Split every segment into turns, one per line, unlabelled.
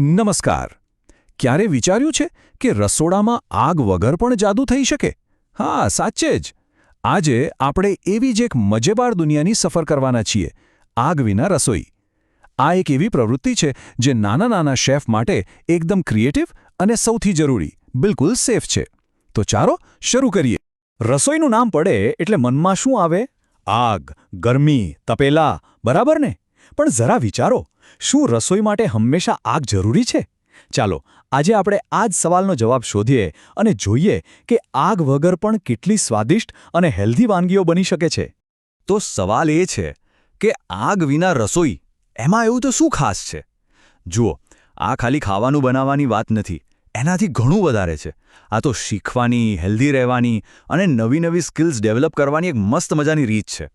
નમસ્કાર. ક્યારે વિચાર્યું છે કે રસોડામાં આગ વગર પણ જાદુ થઈ શકે? હા, સાચે જ. આજે આપણે એવી જ એક મજેદાર દુનિયાની સફર કરવાના છીએ, આગ વિના રસોઈ. આ એક એવી પ્રવૃત્તિ છે જે નાના નાના શેફ માટે એકદમ ક્રિએટિવ અને સૌથી જરૂરી, બિલકુલ સેફ છે. તો ચાલો શરૂ કરીએ.
રસોઈનું નામ પડે એટલે મનમાં શું આવે? આગ, ગરમી, તપેલા, બરાબર ને? પણ જરા વિચારો. શું રસોઈ માટે હંમેશા આગ જરૂરી છે? ચાલો, આજે આપણે આ જ સવાલનો જવાબ શોધીએ અને જોઈએ કે આગ વગર પણ કેટલી સ્વાદિષ્ટ અને હેલ્ધી વાનગીઓ બની શકે છે. તો સવાલ એ છે કે આગ વિના રસોઈ એમાં એવું તો શું ખાસ છે? જુઓ, આ ખાલી ખાવાનું બનાવવાની વાત નથી, એનાથી ઘણું વધારે છે. આ તો શીખવાની, હેલ્ધી રહેવાની અને નવી નવી સ્કિલ્સ ડેવલપ કરવાની એક મસ્ત મજાની રીત છે.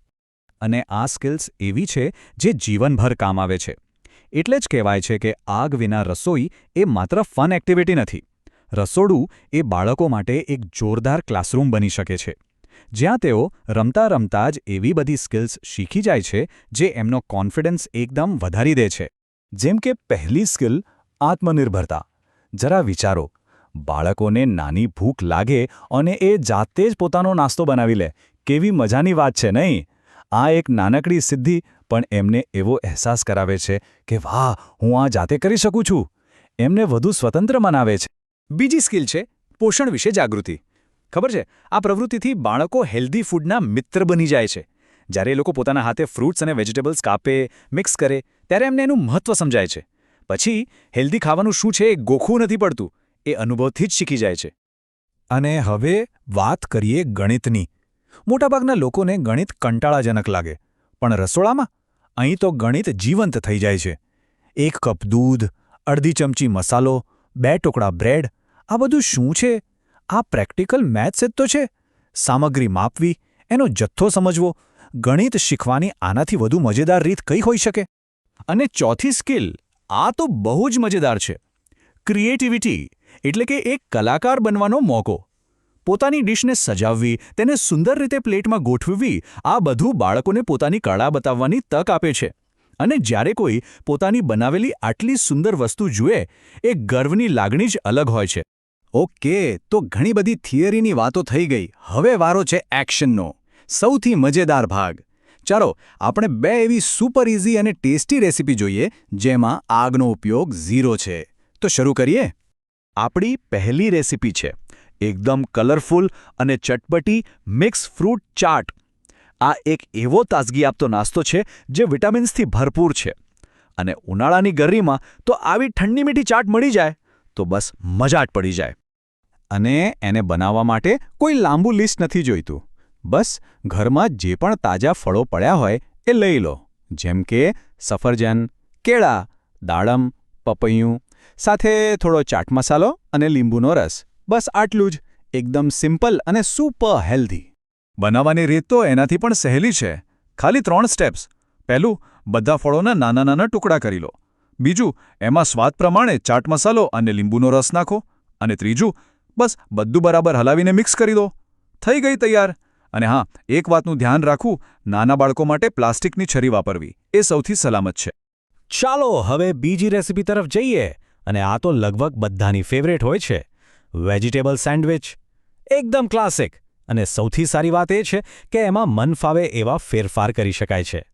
અને આ સ્કિલ્સ એવી છે જે જીવનભર કામ આવે છે. એટલે જ કહેવાય છે કે આગ વિના રસોઈ એ માત્ર ફન એક્ટિવિટી નથી. રસોડું એ બાળકો માટે એક જોરદાર ક્લાસરૂમ બની શકે છે. જ્યાં તેઓ રમતા રમતા જ એવી બધી સ્કિલ્સ શીખી જાય છે જે એમનો કોન્ફિડન્સ એકદમ વધારી દે છે. જેમ કે પહેલી સ્કિલ, આત્મનિર્ભરતા. જરા વિચારો, બાળકોને નાની ભૂખ લાગે અને એ જાતે જ પોતાનો નાસ્તો બનાવી લે. કેવી મજાની વાત છે નહીં? આ એક નાનકડી સિદ્ધિ પણ એમને એવો અહેસાસ કરાવે છે કે, વાહ, હું આ જાતે કરી શકું છું. એમને વધુ સ્વતંત્ર મનાવે છે. બીજી સ્કિલ છે, પોષણ વિશે જાગૃતિ. ખબર છે? આ પ્રવૃત્તિથી બાળકો હેલ્ધી ફૂડના મિત્ર બની જાય છે. જ્યારે એ લોકો પોતાના હાથે ફ્રૂટ્સ અને વેજીટેબલ્સ કાપે, મિક્સ કરે, ત્યારે એમને એનું મહત્વ સમજાય છે. પછી, હેલ્ધી ખાવાનું શું છે એ ગોખવું નથી પડતું. એ અનુભવથી જ શીખી જાય છે.
અને હવે વાત કરીએ ગણિતની. મોટાભાગના લોકોને ગણિત કંટાળાજનક લાગે. પણ રસોડામાં? અહીં તો ગણિત જીવંત થઈ જાય છે. એક કપ દૂધ, અડધી ચમચી મસાલો, બે ટુકડા બ્રેડ, આ બધું શું છે? આ પ્રેક્ટિકલ મેથ્સ જ તો છે. સામગ્રી માપવી, એનો જથ્થો સમજવો, ગણિત શીખવાની આનાથી વધુ મજેદાર રીત કઈ હોઈ શકે?
અને ચોથી સ્કિલ, આ તો બહુ જ મજેદાર છે. ક્રિએટિવિટી, એટલે કે એક કલાકાર બનવાનો મોકો. પોતાની ડિશને સજાવવી, તેને સુંદર રીતે પ્લેટમાં ગોઠવવી, આ બધું બાળકોને પોતાની કળા બતાવવાની તક આપે છે. અને જ્યારે કોઈ પોતાની બનાવેલી આટલી સુંદર વસ્તુ જુએ, એ ગર્વની લાગણી જ અલગ હોય છે. ઓકે, તો ઘણી બધી થિયરીની વાતો થઈ ગઈ. હવે વારો છે એક્શનનો. સૌથી મજેદાર ભાગ. ચાલો, આપણે બે એવી સુપર ઇઝી અને ટેસ્ટી રેસીપી જોઈએ, જેમાં આગનો ઉપયોગ ઝીરો છે. તો શરૂ કરીએ. આપણી પહેલી રેસીપી છે. એકદમ કલરફુલ અને ચટપટી મિક્સ ફ્રૂટ ચાટ. આ એક એવો તાજગી આપતો નાસ્તો છે જે વિટામિન્સથી ભરપૂર છે. અને ઉનાળાની ગરમીમાં તો આવી ઠંડી મીઠી ચાટ મળી જાય, તો બસ મજા જ પડી જાય. અને એને બનાવવા માટે કોઈ લાંબુ લિસ્ટ નથી જોઈતું. બસ ઘરમાં જે પણ તાજા ફળો પડ્યા હોય એ લઈ લો, જેમ કે સફરજન, કેળા, દાડમ, પપૈયું, સાથે થોડો ચાટ મસાલો અને લીંબુનો રસ. બસ આટલું જ. એકદમ સિમ્પલ અને સુપર હેલ્ધી બનાવવાની રીત તો એનાથી પણ સહેલી છે. ખાલી ત્રણ સ્ટેપ્સ. પહેલું, બધા ફળોના નાના નાના ટુકડા કરી લો. બીજું, એમાં સ્વાદ પ્રમાણે ચાટ મસાલો અને લીંબુનો રસ નાખો. અને ત્રીજું, બસ બધું બરાબર હલાવીને મિક્સ કરી દો. થઈ ગઈ તૈયાર. અને હા, એક વાતનું ધ્યાન રાખવું, નાના બાળકો માટે પ્લાસ્ટિકની છરી વાપરવી. એ સૌથી સલામત છે.
ચાલો, હવે બીજી રેસીપી તરફ જઈએ. અને આ તો લગભગ બધાની ફેવરેટ હોય છે. Vegetable sandwich. એકદમ ક્લાસિક. અને સૌથી સારી વાત એ છે કે એમાં મન ફાવે એવા ફેરફાર કરી શકાય છે.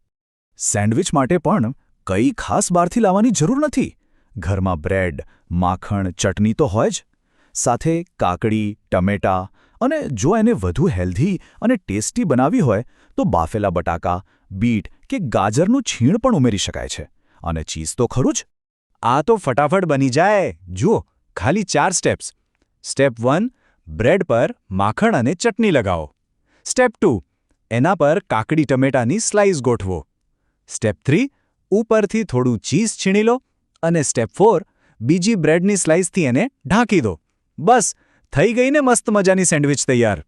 સેન્ડવિચ માટે પણ કંઈ ખાસ બહારથી લાવવાની જરૂર નથી. ઘરમાં બ્રેડ માખણ ચટણી તો હોય જ. સાથે કાકડી ટમેટા અને જો એને વધુ હેલ્ધી અને ટેસ્ટી બનાવી હોય તો બાફેલા બટાકા બીટ કે ગાજરનું છીણ પણ ઉમેરી શકાય છે. અને ચીઝ તો ખરું જ. આ તો ફટાફટ બની જાય. જુઓ ખાલી ચાર સ્ટેપ્સ સ્ટેપ વન બ્રેડ પર માખણ અને ચટણી લગાવો. સ્ટેપ ટુ એના પર કાકડી ટમેટાની સ્લાઇસ ગોઠવો. સ્ટેપ થ્રી ઉપરથી થોડું ચીઝ છીણી લો અને સ્ટેપ ફોર બીજી બ્રેડની સ્લાઇસથી એને ઢાંકી દો. બસ, થઈ ગઈ ને મસ્ત મજાની સેન્ડવિચ તૈયાર.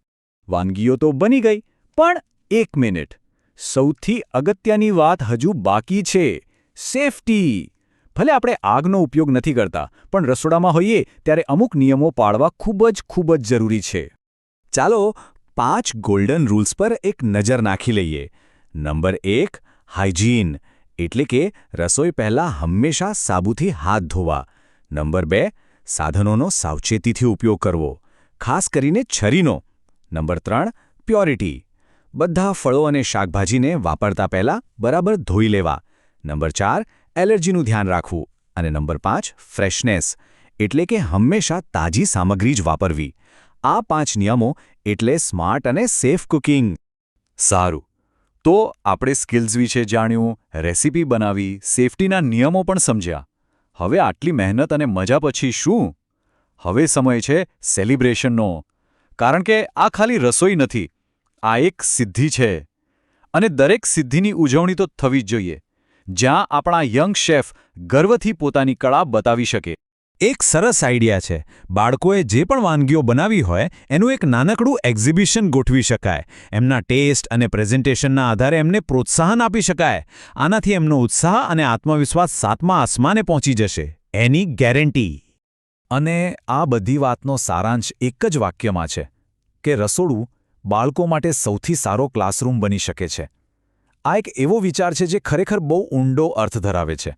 વાનગીઓ તો બની ગઈ, પણ એક મિનિટ. સૌથી અગત્યની વાત હજુ બાકી છે. સેફટી ભલે આપણે આગનો ઉપયોગ નથી કરતા, પણ રસોડામાં હોઈએ ત્યારે અમુક નિયમો પાળવા ખૂબ જ ખૂબ જ જરૂરી છે. ચાલો પાંચ ગોલ્ડન રૂલ્સ પર એક નજર નાખી લઈએ. નંબર એક હાઇજીન એટલે કે રસોઈ પહેલાં હંમેશા સાબુથી હાથ ધોવા. નંબર બે, સાધનોનો સાવચેતીથી ઉપયોગ કરવો, ખાસ કરીને છરીનો. નંબર ત્રણ પ્યોરિટી બધા ફળો અને શાકભાજીને વાપરતા પહેલાં બરાબર ધોઈ લેવા. નંબર ચાર એલર્જીનું ધ્યાન રાખવું અને નંબર પાંચ, ફ્રેશનેસ, એટલે કે હંમેશા તાજી સામગ્રી જ વાપરવી. આ પાંચ નિયમો એટલે સ્માર્ટ અને સેફ કુકિંગ. સારું. તો આપણે સ્કિલ્સ વિશે જાણ્યું, રેસીપી બનાવી, સેફટીના નિયમો પણ સમજ્યા. હવે આટલી મહેનત અને મજા પછી શું? હવે સમય છે સેલિબ્રેશનનો. કારણ કે આ ખાલી રસોઈ નથી, આ એક સિદ્ધિ છે. અને દરેક સિદ્ધિની ઉજવણી તો થવી જ જોઈએ. જ્યાં આપણા યંગ શેફ ગર્વથી પોતાની કળા બતાવી શકે.
એક સરસ આઈડિયા છે. બાળકોએ જે પણ વાનગીઓ બનાવી હોય, એનું એક નાનકડું એક્ઝિબિશન ગોઠવી શકાય. એમના ટેસ્ટ અને પ્રેઝન્ટેશનના આધારે એમને પ્રોત્સાહન આપી શકાય. આનાથી એમનો ઉત્સાહ અને આત્મવિશ્વાસ સાતમા આસમાને પહોંચી જશે. એની ગેરંટી. અને આ બધી વાતનો સારાંશ એક જ વાક્યમાં છે કે રસોડું બાળકો માટે સૌથી સારો ક્લાસરૂમ બની શકે છે. આ એક એવો વિચાર છે જે ખરેખર બહુ ઊંડો અર્થ ધરાવે છે.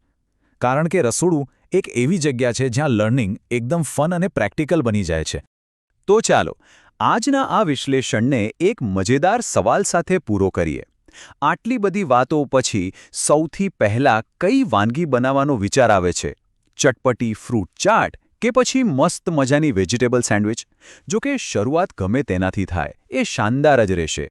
કારણ કે રસોડું એક એવી જગ્યા છે જ્યાં લર્નિંગ એકદમ ફન અને પ્રેક્ટિકલ બની જાય છે.
તો ચાલો, આજના આ વિશ્લેષણને એક મજેદાર સવાલ સાથે પૂરો કરીએ. આટલી બધી વાતો પછી સૌથી પહેલા કઈ વાનગી બનાવવાનો વિચાર આવે છે? ચટપટી ફ્રૂટ ચાટ કે પછી મસ્ત મજાની વેજીટેબલ સેન્ડવિચ? જો કે શરૂઆત ગમે તેનાથી થાય, એ શાનદાર જ રહેશે.